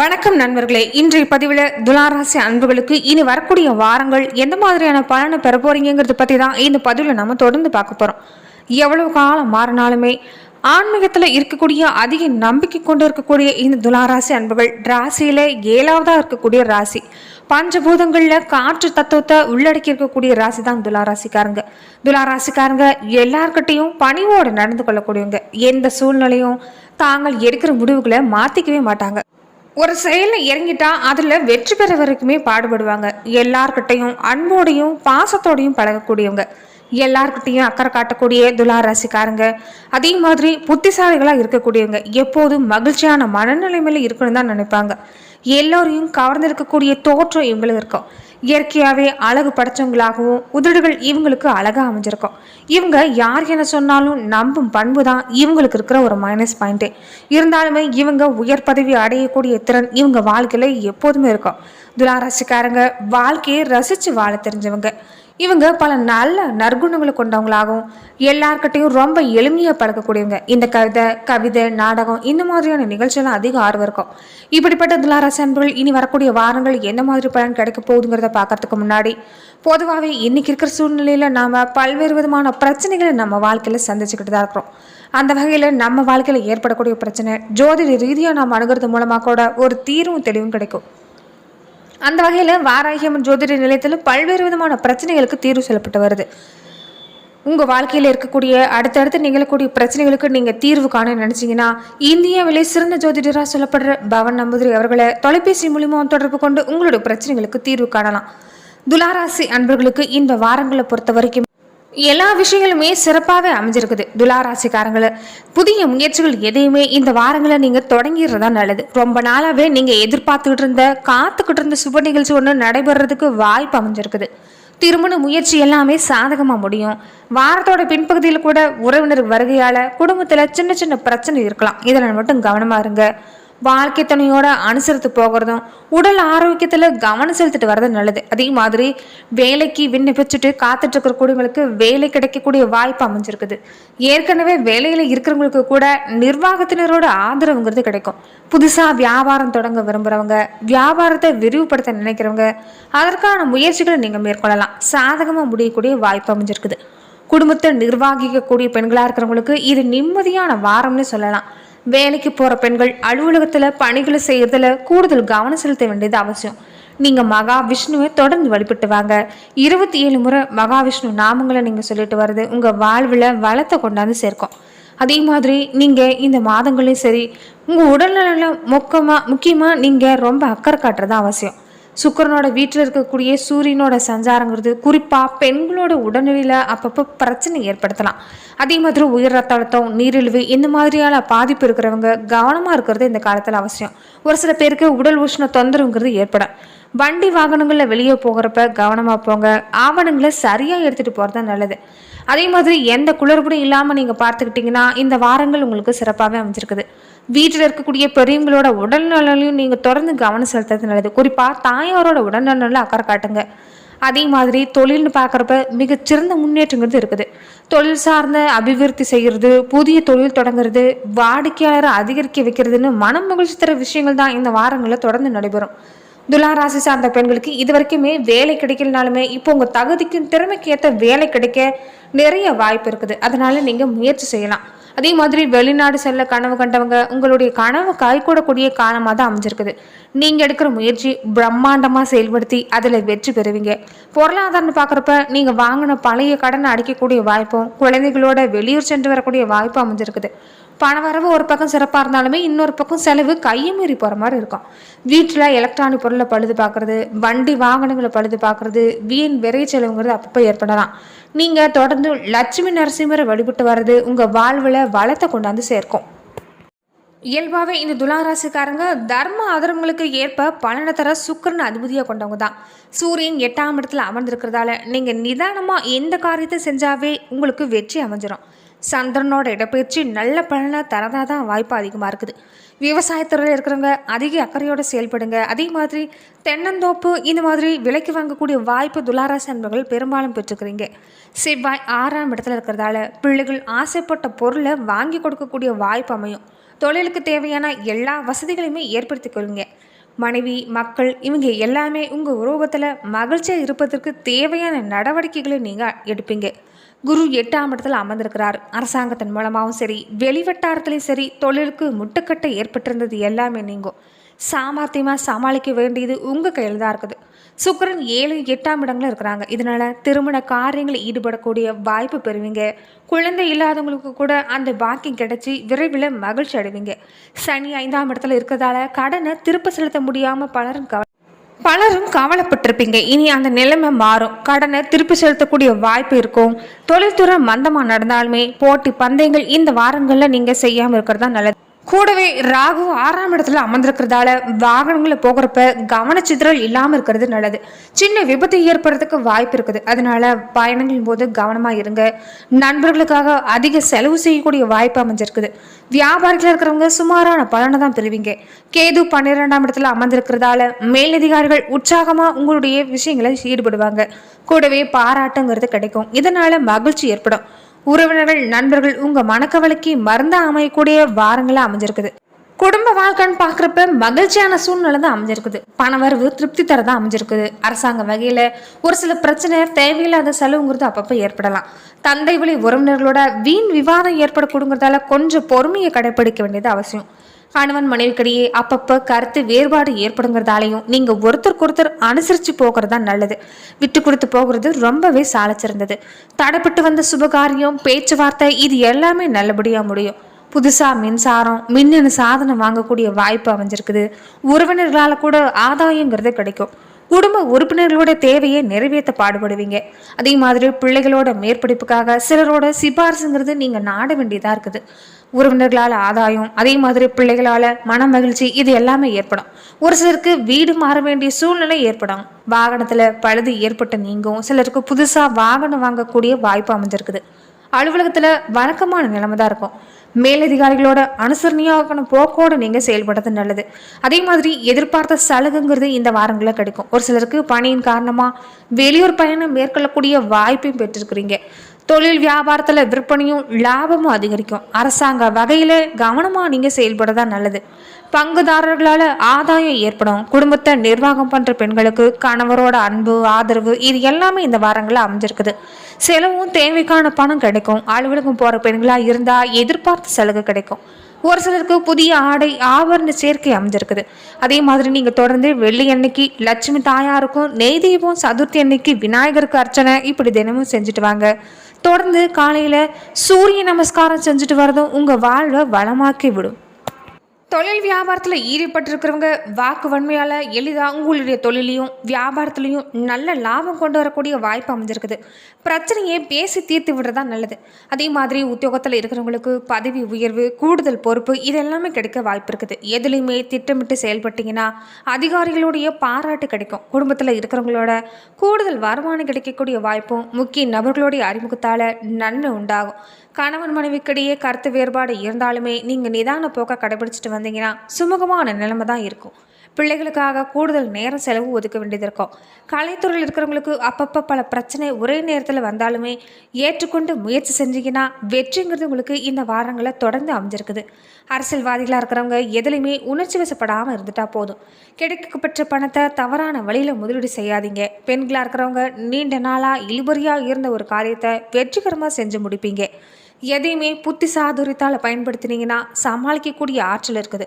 வணக்கம் நண்பர்களே. இன்றைய பதிவில் துளாராசி அன்புகளுக்கு இனி வரக்கூடிய வாரங்கள் எந்த மாதிரியான பலனை பெற போறீங்கிறத பற்றி தான் இந்த பதிவில் நம்ம தொடர்ந்து பார்க்க போகிறோம் எவ்வளவு காலம் மாறினாலுமே ஆன்மீகத்தில் இருக்கக்கூடிய அதிக நம்பிக்கை கொண்டு இருக்கக்கூடிய இந்த துளாராசி அன்புகள் ராசியில் ஏழாவதாக இருக்கக்கூடிய ராசி. பஞ்சபூதங்களில் காற்று தத்துவத்தை உள்ளடக்கி இருக்கக்கூடிய ராசி தான் துளாராசிக்காரங்க. துளாராசிக்காரங்க எல்லார்கிட்டையும் பணிவோடு நடந்து கொள்ளக்கூடியவங்க. எந்த சூழ்நிலையும் தாங்கள் எடுக்கிற முடிவுகளை மாற்றிக்கவே மாட்டாங்க. ஒரு செயலில் இறங்கிட்டா அதில் வெற்றி பெற வரைக்குமே பாடுபடுவாங்க. எல்லார்கிட்டையும் அன்போடையும் பாசத்தோடையும் பழகக்கூடியவங்க. எல்லார்கிட்டையும் அக்கறை காட்டக்கூடிய துலா ராசிக்காரங்க. அதே மாதிரி புத்திசாலிகளாக இருக்கக்கூடியவங்க. எப்போதும் மகிழ்ச்சியான மனநிலைமையில இருக்கணும்னு தான் நினைப்பாங்க. எல்லோரையும் கவர்ந்திருக்கக்கூடிய தோற்றம் இவங்களுக்கு இருக்கும். இயற்கையாகவே அழகு படைச்சவங்களாகவும் உதடுகள் இவங்களுக்கு அழகாக அமைஞ்சிருக்கும். இவங்க யார் என்ன சொன்னாலும் நம்பும் பண்பு தான் இவங்களுக்கு இருக்கிற ஒரு மைனஸ் பாயிண்ட்டே இருந்தாலுமே இவங்க உயர் பதவி அடையக்கூடிய திறன் இவங்க வாழ்க்கையில் எப்போதுமே இருக்கும். துளாராசிக்காரங்க வாழ்க்கையை ரசித்து வாழ தெரிஞ்சவங்க. இவங்க பல நல்ல நற்குணங்களை கொண்டவங்களாகவும் எல்லார்கிட்டையும் ரொம்ப எளிமையாக பழக்கக்கூடியவங்க. இந்த கவிதை கவிதை நாடகம் இந்த மாதிரியான நிகழ்ச்சியெல்லாம் அதிக ஆர்வம் இருக்கும். இப்படிப்பட்ட துளாராசி அன்பர்கள் இனி வரக்கூடிய வாரங்கள் என்ன மாதிரி பலன் கிடைக்க போகுதுங்கிறத பார்க்கறதுக்கு முன்னாடி பொதுவாகவே இன்னைக்கு இருக்கிற சூழ்நிலையில் நாம் பல்வேறு விதமான பிரச்சனைகளை நம்ம வாழ்க்கையில் சந்திச்சுக்கிட்டு தான் இருக்கிறோம். அந்த வகையில் நம்ம வாழ்க்கையில் ஏற்படக்கூடிய பிரச்சனை ஜோதிட ரீதியாக நாம் அணுகிறது மூலமாக கூட ஒரு தீர்வும் தெளிவும் கிடைக்கும். அந்த வகையில் வாராகியம்மன் ஜோதிட நிலையத்தில் பல்வேறு விதமான பிரச்சனைகளுக்கு தீர்வு சொல்லப்பட்டு வருது. உங்கள் வாழ்க்கையில் இருக்கக்கூடிய அடுத்தடுத்து நிகழக்கூடிய பிரச்சனைகளுக்கு நீங்கள் தீர்வு காண நினச்சிங்கன்னா இந்தியாவிலே சிறந்த ஜோதிடராக சொல்லப்படுற பவன் நம்பூதிரி அவர்களை தொலைபேசி மூலியமாக தொடர்பு கொண்டு உங்களுடைய பிரச்சனைகளுக்கு தீர்வு காணலாம். துலாராசி அன்பர்களுக்கு இந்த வாரங்களை பொறுத்த வரைக்கும் எல்லா விஷயங்களுமே சிறப்பாகவே அமைஞ்சிருக்குது துளாராசிக்காரங்களை. புதிய முயற்சிகள் எதையுமே இந்த வாரங்களை நீங்கள் தொடங்கிடுறதா நல்லது. ரொம்ப நாளாகவே நீங்கள் எதிர்பார்த்துக்கிட்டு இருந்த காத்துக்கிட்டு இருந்த சுப நிகழ்ச்சி ஒன்று நடைபெறதுக்கு வாய்ப்பு அமைஞ்சிருக்குது. திருமண முயற்சி எல்லாமே சாதகமாக முடியும். வாரத்தோட பின்பகுதியில் கூட உறவினர் வருகையால் குடும்பத்தில் சின்ன சின்ன பிரச்சனை இருக்கலாம். இதில் மட்டும் கவனமாக இருங்க. வாழ்க்கை துணையோட அனுசரித்து போகிறதும் உடல் ஆரோக்கியத்தில் கவனம் செலுத்திட்டு வர்றது நல்லது. அதே மாதிரி வேலைக்கு விண்ணப்பிச்சுட்டு காத்துட்டு இருக்கிற வேலை கிடைக்கக்கூடிய வாய்ப்பு அமைஞ்சிருக்குது. ஏற்கனவே வேலையில் இருக்கிறவங்களுக்கு கூட நிர்வாகத்தினரோட ஆதரவுங்கிறது கிடைக்கும். புதுசாக வியாபாரம் தொடங்க விரும்புகிறவங்க வியாபாரத்தை விரிவுபடுத்த நினைக்கிறவங்க அதற்கான முயற்சிகளை நீங்கள் மேற்கொள்ளலாம். சாதகமாக முடியக்கூடிய வாய்ப்பு அமைஞ்சிருக்குது. குடும்பத்தை நிர்வகிக்கக்கூடிய பெண்களாக இருக்கிறவங்களுக்கு இது நிம்மதியான வாரம்னு சொல்லலாம். வேலைக்கு போகிற பெண்கள் அலுவலகத்தில் பணிகளை செய்கிறதுல கூடுதல் கவனம் செலுத்த வேண்டியது அவசியம். நீங்கள் மகா விஷ்ணுவை தொடர்ந்து வழிபட்டு வாங்க. இருபத்தி ஏழு முறை மகாவிஷ்ணு நாமங்களை நீங்கள் சொல்லிட்டு வர்றது உங்கள் வாழ்வில் வளத்தை கொண்டாந்து சேர்க்கும். அதே மாதிரி நீங்கள் இந்த மாதங்களையும் சரி உங்கள் உடல்நலம் முக்கமாக முக்கியமாக நீங்கள் ரொம்ப அக்கறை காட்டுறது அவசியம். சுக்கரனோட வீட்டில் இருக்கக்கூடிய சூரியனோட சஞ்சாரங்கிறது குறிப்பாக பெண்களோட உடல்நிலையில் அப்பப்போ பிரச்சனை ஏற்படுத்தலாம். அதே மாதிரி உயர் ரத்த அழுத்தம் நீரிழிவு இந்த மாதிரியான பாதிப்பு இருக்கிறவங்க கவனமாக இருக்கிறது இந்த காலத்தில் அவசியம். ஒரு சில பேருக்கு உடல் உஷ்ண தொந்தரவுங்கிறது ஏற்படும். வண்டி வாகனங்களில் வெளியே போகிறப்ப கவனமாக போங்க ஆவணங்களை சரியாக எடுத்துகிட்டு போகிறது தான் நல்லது. அதே மாதிரி எந்த குளறுபடியும் இல்லாமல் நீங்கள் பார்த்துக்கிட்டிங்கன்னா இந்த வாரங்கள் உங்களுக்கு சிறப்பாகவே அமைஞ்சிருக்குது. வீட்டில் இருக்கக்கூடிய பெரியவங்களோட உடல்நலனையும் நீங்கள் தொடர்ந்து கவனம் செலுத்துறது நல்லது. குறிப்பாக தாயாரோட உடல்நலனில் அக்கறை காட்டுங்க. அதே மாதிரி தொழில்னு பார்க்குறப்ப மிகச்சிறந்த முன்னேற்றங்கிறது இருக்குது. தொழில் சார்ந்த அபிவிருத்தி செய்கிறது புதிய தொழில் தொடங்குறது வாடிக்கையாளரை அதிகரிக்க வைக்கிறதுன்னு மனம் மகிழ்ச்சி தர விஷயங்கள் தான் இந்த வாரங்களில் தொடர்ந்து நடைபெறும். துலா ராசி சார்ந்த பெண்களுக்கு இது வரைக்குமே வேலை கிடைக்கலனாலுமே இப்போ உங்கள் தகுதிக்கும் திறமைக்கு ஏற்ற வேலை கிடைக்க நிறைய வாய்ப்பு இருக்குது. அதனால் நீங்கள் முயற்சி செய்யலாம். அதே மாதிரி வெளிநாடு செல்ல கனவு கண்டவங்க உங்களுடைய கனவு கைகூடக்கூடிய காலமாக தான் அமைஞ்சிருக்குது. நீங்கள் எடுக்கிற முயற்சி பிரம்மாண்டமாக செயல்படுத்தி அதில் வெற்றி பெறுவீங்க. பொருளாதாரம்னு பார்க்குறப்ப நீங்கள் வாங்கின பழைய கடனை அடிக்கக்கூடிய வாய்ப்பும் குழந்தைகளோட வெளியூர் சென்று வரக்கூடிய வாய்ப்பும் அமைஞ்சிருக்குது. பண வரவு ஒரு பக்கம் சிறப்பாக இருந்தாலுமே இன்னொரு பக்கம் செலவு கையை மீறி போகிற மாதிரி இருக்கும். வீட்டில் எலக்ட்ரானிக் பொருளை பழுது பார்க்குறது வண்டி வாகனங்களை பழுது பார்க்குறது வீண் விரை செலவுங்கிறது அப்பப்போ ஏற்படலாம். நீங்கள் தொடர்ந்து லட்சுமி நரசிம்மரை வழிபட்டு வர்றது உங்கள் வாழ்வில் வளத்தை கொண்டாந்து சேர்க்கும். இயல்பாகவே இந்த துலாராசிக்காரங்க தர்ம ஆதரவுங்களுக்கு ஏற்ப பலனை தர சுக்கரன் அதிபதியாக கொண்டவங்க தான். சூரியன் எட்டாம் இடத்துல அமர்ந்திருக்கிறதால நீங்கள் நிதானமாக எந்த காரியத்தை செஞ்சாவே உங்களுக்கு வெற்றி அமைஞ்சிடும் சந்திரனோட இடப்பெயர்ச்சி நல்ல பலனை தரதாக தான் வாய்ப்பு அதிகமாக இருக்குது. விவசாயத்துறையில் இருக்கிறவங்க அதிக அக்கறையோடு செயல்படுங்க. அதே மாதிரி தென்னந்தோப்பு இந்த மாதிரி விலைக்கு வாங்கக்கூடிய வாய்ப்பு துளாராசி அன்பர்கள் பெரும்பாலும் பெற்றுக்கிறீங்க. செவ்வாய் ஆறாம் இடத்துல இருக்கிறதால பிள்ளைகள் ஆசைப்பட்ட பொருளை வாங்கி கொடுக்கக்கூடிய வாய்ப்பு அமையும். தொழிலுக்கு தேவையான எல்லா வசதிகளையுமே ஏற்படுத்தி கொள்ளுங்க. மனைவி மக்கள் இவங்க எல்லாமே உங்கள் உருவத்தில் மகிழ்ச்சியாக இருப்பதற்கு தேவையான நடவடிக்கைகளை நீங்கள் எடுப்பீங்க. குரு எட்டாம் இடத்தில் அமர்ந்திருக்கிறார். அரசாங்கத்தின் மூலமாகவும் சரி வெளிவட்டாரத்துலேயும் சரி தொழிலுக்கு முட்டுக்கட்டை ஏற்பட்டிருந்தது எல்லாமே நீங்கும். சாமர்த்தியமாக சமாளிக்க வேண்டியது உங்கள் கையில் தான் இருக்குது. சுக்கிரன் ஏழு எட்டாம் இடங்களும் இருக்கிறாங்க. இதனால் திருமண காரியங்களில் ஈடுபடக்கூடிய வாய்ப்பு பெறுவீங்க. குழந்தை இல்லாதவங்களுக்கு கூட அந்த பாக்கியம் கிடைச்சி விரைவில் மகிழ்ச்சி அடைவீங்க. சனி ஐந்தாம் இடத்துல இருக்கிறதால கடனை திருப்ப செலுத்த முடியாமல் பலரும் கவலை பலரும் கவலைப்பட்டிருப்பீங்க. இனி அந்த நிலைமை மாறும். கடனை திருப்பி செலுத்தக்கூடிய வாய்ப்பு இருக்கும். தொழில்துறை மந்தமாக நடந்தாலுமே போட்டி பந்தயங்கள் இந்த வாரங்களில் நீங்கள் செய்யாமல் இருக்கிறது தான் நல்லது. கூடவே ராகு ஆறாம் இடத்துல அமர்ந்திருக்கிறதால வாகனங்களில் போகிறப்ப கவனச்சிதறல் இல்லாமல் இருக்கிறது நல்லது. சின்ன விபத்து ஏற்படுறதுக்கு வாய்ப்பு இருக்குது. அதனால பயணங்களின் போது கவனமாக இருங்க. நண்பர்களுக்காக அதிக செலவு செய்யக்கூடிய வாய்ப்பு அமைஞ்சிருக்குது. வியாபாரிகள் இருக்கிறவங்க சுமாரான பலனை தான் பெறுவீங்க. கேது பன்னிரெண்டாம் இடத்துல அமர்ந்திருக்கிறதால மேலதிகாரிகள் உற்சாகமாக உங்களுடைய விஷயங்களை ஈடுபடுவாங்க. கூடவே பாராட்டுங்கிறது கிடைக்கும். இதனால மகிழ்ச்சி ஏற்படும். உறவினர்கள் நண்பர்கள் உங்க மனக்கவலைக்கு மருந்தாக அமையக்கூடிய வாரங்களா அமைஞ்சிருக்குது. குடும்ப வாழ்க்கைன்னு பார்க்குறப்ப மகிழ்ச்சியான சூழ்நிலை தான் அமைஞ்சிருக்குது. பணவரவு திருப்தி தரதான் அமைஞ்சிருக்குது. அரசாங்க வகையில் ஒரு சில பிரச்சனை தேவையில்லாத செலவுங்கிறது அப்பப்போ ஏற்படலாம். தந்தை வழி உறவினர்களோட வீண் விவாதம் ஏற்படக்கூடுங்கிறதால கொஞ்சம் பொறுமையை கடைப்பிடிக்க வேண்டியது அவசியம். கணவன் மனைவிக்கிடையே அப்பப்போ கருத்து வேறுபாடு ஏற்படுங்கிறதாலையும் நீங்கள் ஒருத்தருக்கு ஒருத்தர் அனுசரித்து போகிறது தான் நல்லது. விட்டு கொடுத்து போகிறது ரொம்பவே சாலச்சிருந்தது தடைப்பட்டு வந்த சுபகாரியம் பேச்சுவார்த்தை இது எல்லாமே நல்லபடியாக முடியும். புதுசாக மின்சாரம் மின்னணு சாதனம் வாங்கக்கூடிய வாய்ப்பு அமைஞ்சிருக்குது. உறவினர்களால் கூட ஆதாயங்கிறது கிடைக்கும். குடும்ப உறுப்பினர்களோட தேவையை நிறைவேற்ற பாடுபடுவீங்க. அதே மாதிரி பிள்ளைகளோட மேற்படிப்புக்காக சிலரோட சிபாரிசுங்கிறது நீங்கள் நாட வேண்டியதாக இருக்குது. உறவினர்களால் ஆதாயம் அதே மாதிரி பிள்ளைகளால் மன மகிழ்ச்சி இது எல்லாமே ஏற்படும். ஒரு சிலருக்கு வீடு மாற வேண்டிய சூழ்நிலை ஏற்படும். வாகனத்தில் பழுது ஏற்பட்டு நீங்கும். சிலருக்கு புதுசாக வாகனம் வாங்கக்கூடிய வாய்ப்பு அமைஞ்சிருக்குது. அலுவலகத்தில் வழக்கமான நிலைமை தான் இருக்கும். மேலதிகாரிகளோட அனுசரணையாக போக்கோடு நீங்கள் செயல்படுறது நல்லது. அதே மாதிரி எதிர்பார்த்த சலுகைங்கிறது இந்த வாரங்களில் கிடைக்கும். ஒரு சிலருக்கு பணியின் காரணமாக வெளியூர் பயணம் மேற்கொள்ளக்கூடிய வாய்ப்பையும் பெற்றிருக்கிறீங்க. தொழில் வியாபாரத்தில் விற்பனையும் லாபமும் அதிகரிக்கும். அரசாங்க வகையில் கவனமாக நீங்கள் செயல்படுறதா நல்லது. பங்குதாரர்களால் ஆதாயம் ஏற்படும். குடும்பத்தை நிர்வாகம் பண்ணுற பெண்களுக்கு கணவரோட அன்பு ஆதரவு இது எல்லாமே இந்த வாரங்களில் அமைஞ்சிருக்குது. செலவும் தேவைக்கான பணம் கிடைக்கும். அலுவலகம் போகிற பெண்களாக இருந்தால் எதிர்பார்த்த சலுகை கிடைக்கும். ஒரு சிலருக்கு புதிய ஆடை ஆபரண சேர்க்கை அமைஞ்சிருக்குது. அதே மாதிரி நீங்கள் தொடர்ந்து வெள்ளி அன்னைக்கு லட்சுமி தாயாருக்கும் நெய் தீபம் சதுர்த்தி அன்னைக்கு விநாயகருக்கு அர்ச்சனை இப்படி தினமும் செஞ்சுட்டு வாங்க. தொடர்ந்து காலையில் சூரிய நமஸ்காரம் செஞ்சுட்டு வரதும் உங்கள் வாழ்வை வளமாக்கி விடும் தொழில் வியாபாரத்தில் ஈடுபட்டிருக்கிறவங்க வாக்கு வன்மையால் எளிதாக உங்களுடைய தொழிலையும் வியாபாரத்துலேயும் நல்ல லாபம் கொண்டு வரக்கூடிய வாய்ப்பு அமைஞ்சிருக்குது. பிரச்சனையை பேசி தீர்த்து விடுறதா நல்லது. அதே மாதிரி உத்தியோகத்தில் இருக்கிறவங்களுக்கு பதவி உயர்வு கூடுதல் பொறுப்பு இது எல்லாமே கிடைக்க வாய்ப்பு இருக்குது எதுலேயுமே திட்டமிட்டு செயல்பட்டீங்கன்னா அதிகாரிகளுடைய பாராட்டு கிடைக்கும். குடும்பத்தில் இருக்கிறவங்களோட கூடுதல் வருமானம் கிடைக்கக்கூடிய வாய்ப்பும் முக்கிய நபர்களுடைய அறிமுகத்தால் நன்மை உண்டாகும். கணவன் மனைவிக்கிடையே கருத்து வேறுபாடு இருந்தாலுமே நீங்கள் நிதான போக்க கடைபிடிச்சிட்டு வந்தீங்கன்னா சுமூகமான நிலைமை தான் இருக்கும். பிள்ளைகளுக்காக கூடுதல் நேரம் செலவு ஒதுக்க வேண்டியது இருக்கும். கலைத்துறையில் இருக்கிறவங்களுக்கு அப்பப்போ பல பிரச்சனை ஒரே நேரத்தில் வந்தாலுமே ஏற்றுக்கொண்டு முயற்சி செஞ்சீங்கன்னா வெற்றிங்கிறது உங்களுக்கு இந்த வாரங்களை தொடர்ந்து அமைஞ்சிருக்குது. அரசியல்வாதிகளாக இருக்கிறவங்க எதுலையுமே உணர்ச்சி வசப்படாமல் இருந்துட்டா போதும். கிடைக்கப்பெற்ற பணத்தை தவறான வழியில் முதலீடு செய்யாதீங்க. பெண்களாக இருக்கிறவங்க நீண்ட நாளாக இழுபறியாக இருந்த ஒரு காரியத்தை வெற்றிகரமாக செஞ்சு முடிப்பீங்க. எதையுமே புத்தி சாதுரியத்தால் பயன்படுத்தினீங்கன்னா சமாளிக்கக்கூடிய ஆற்றல் இருக்குது.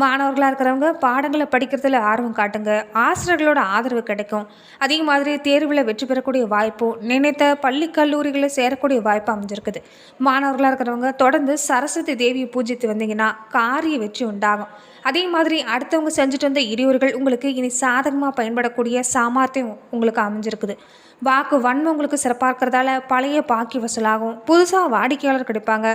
மாணவர்களாக இருக்கிறவங்க பாடங்களை படிக்கிறதுல ஆர்வம் காட்டுங்க. ஆசிரியர்களோட ஆதரவு கிடைக்கும். அதே மாதிரி தேர்வில் வெற்றி பெறக்கூடிய வாய்ப்பும் நினைத்த பள்ளி கல்லூரிகளில் சேரக்கூடிய வாய்ப்பு அமைஞ்சிருக்குது. மாணவர்களாக இருக்கிறவங்க தொடர்ந்து சரஸ்வதி தேவியை பூஜித்து வந்தீங்கன்னா காரிய வெற்றி உண்டாகும். அதே மாதிரி அடுத்தவங்க செஞ்சுட்டு வந்த இடையூறுகள் உங்களுக்கு இனி சாதகமாக பயன்படக்கூடிய சாமர்த்தியம் உங்களுக்கு அமைஞ்சிருக்குது. வாக்கு வன்மை உங்களுக்கு சிறப்பாக இருக்கிறதால பழைய பாக்கி வசூலாகும். புதுசாக வாடிக்கையாளர் கிடைப்பாங்க.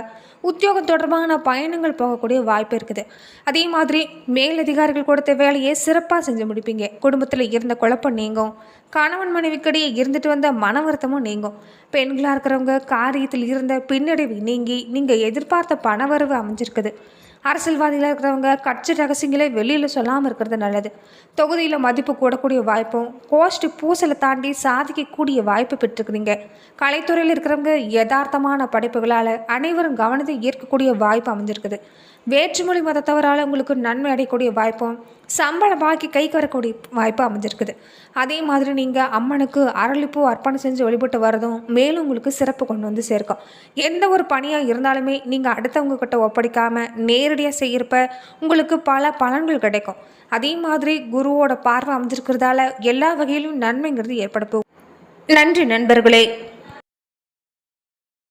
உத்தியோகம் தொடர்பான பயணங்கள் போகக்கூடிய வாய்ப்பு இருக்குது. அதே மாதிரி மேலதிகாரிகள் கொடுத்த வேலையை சிறப்பாக செஞ்சு முடிப்பீங்க. குடும்பத்தில் இருந்த குழப்பம் நீங்கும். கணவன் மனைவிக்கிடையே இருந்துட்டு வந்த மன வருத்தமும் நீங்கும். பெண்களாக இருக்கிறவங்க காரியத்தில் இருந்த பின்னடைவு நீங்கி நீங்கள் எதிர்பார்த்த பணவரவு அமைஞ்சிருக்குது. அரசியல்வாதிகளாக இருக்கிறவங்க கட்சி ரகசியங்களை வெளியில் சொல்லாமல் இருக்கிறது நல்லது. தொகுதியில் மதிப்பு கூடக்கூடிய வாய்ப்பும் கோஷ்டி பூசலை தாண்டி சாதிக்கக்கூடிய வாய்ப்பு பெற்றுக்கிறீங்க கலைத்துறையில் இருக்கிறவங்க யதார்த்தமான படைப்புகளால் அனைவரும் கவனத்தை ஈர்க்கக்கூடிய வாய்ப்பு அமைஞ்சிருக்குது. வேற்றுமொழி மதத்தவரால் உங்களுக்கு நன்மை அடையக்கூடிய வாய்ப்பும் சம்பளம் பாக்கி கைக்கு வரக்கூடிய வாய்ப்பு அமைஞ்சிருக்குது. அதே மாதிரி நீங்கள் அம்மனுக்கு அரளிப்பூ அர்ப்பணம் செஞ்சு வழிபட்டு வரதும் மேலும் உங்களுக்கு சிறப்பு கொண்டு வந்து சேர்க்கும். எந்த ஒரு பணியாக இருந்தாலுமே நீங்கள் அடுத்தவங்க கிட்ட ஒப்படைக்காமல் நேரடியாக செய்கிறப்ப உங்களுக்கு பல பலன்கள் கிடைக்கும். அதே மாதிரி குருவோட பார்வை அமைஞ்சிருக்கிறதால எல்லா வகையிலும் நன்மைங்கிறது ஏற்பட போகும் நன்றி நண்பர்களே.